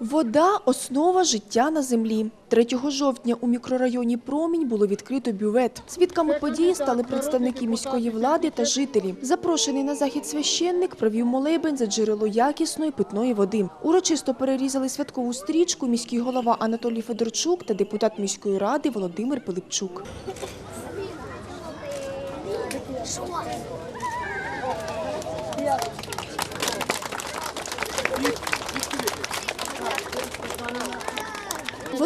Вода – основа життя на землі. 3 жовтня у мікрорайоні Промінь було відкрито бювет. Свідками події стали представники міської влади та жителі. Запрошений на захід священник провів молебень за джерело якісної питної води. Урочисто перерізали святкову стрічку міський голова Анатолій Федорчук та депутат міської ради Володимир Пилипчук.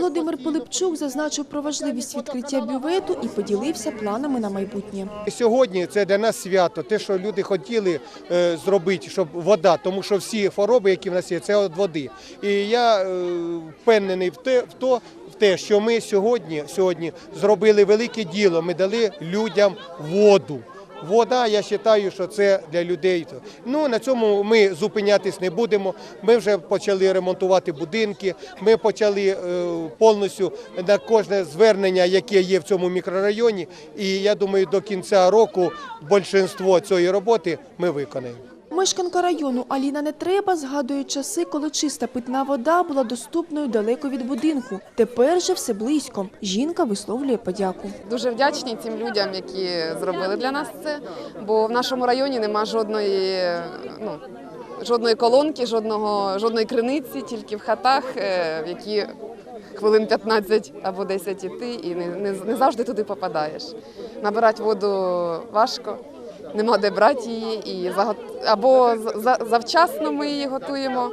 Володимир Пилипчук зазначив про важливість відкриття бювету і поділився планами на майбутнє. Сьогодні це для нас свято, те, що люди хотіли е, зробити, щоб вода, тому що всі хвороби, які в нас є, це від води. І я е, впевнений в те, в то, в те, що ми сьогодні, сьогодні зробили велике діло. Ми дали людям воду. Вода, я вважаю, що це для людей. Ну на цьому ми зупинятись не будемо. Ми вже почали ремонтувати будинки. Ми почали е, повністю на кожне звернення, яке є в цьому мікрорайоні. І я думаю, до кінця року більшинство цієї роботи ми виконаємо. Мешканка району Аліна Нетреба згадує часи, коли чиста питна вода була доступною далеко від будинку. Тепер же все близько. Жінка висловлює подяку. Дуже вдячні цим людям, які зробили для нас це. Бо в нашому районі нема жодної, ну, жодної колонки, жодного, жодної криниці, тільки в хатах, е, в які хвилин 15 або 10 іти, і не, не, не завжди туди попадаєш. Набирати воду важко. Нема де брати її, і або за- за- завчасно ми її готуємо,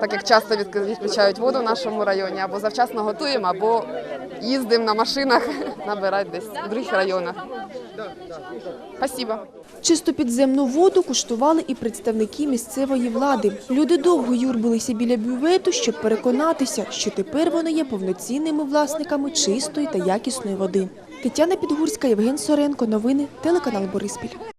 так як часто відк- відключають воду в нашому районі, або завчасно готуємо, або їздимо на машинах набирати десь в других районах. Спасибо. Чисту підземну воду куштували і представники місцевої влади. Люди довго юрбилися біля бювету, щоб переконатися, що тепер вони є повноцінними власниками чистої та якісної води. Тетяна Підгурська, Євген Соренко. Новини телеканал Бориспіль.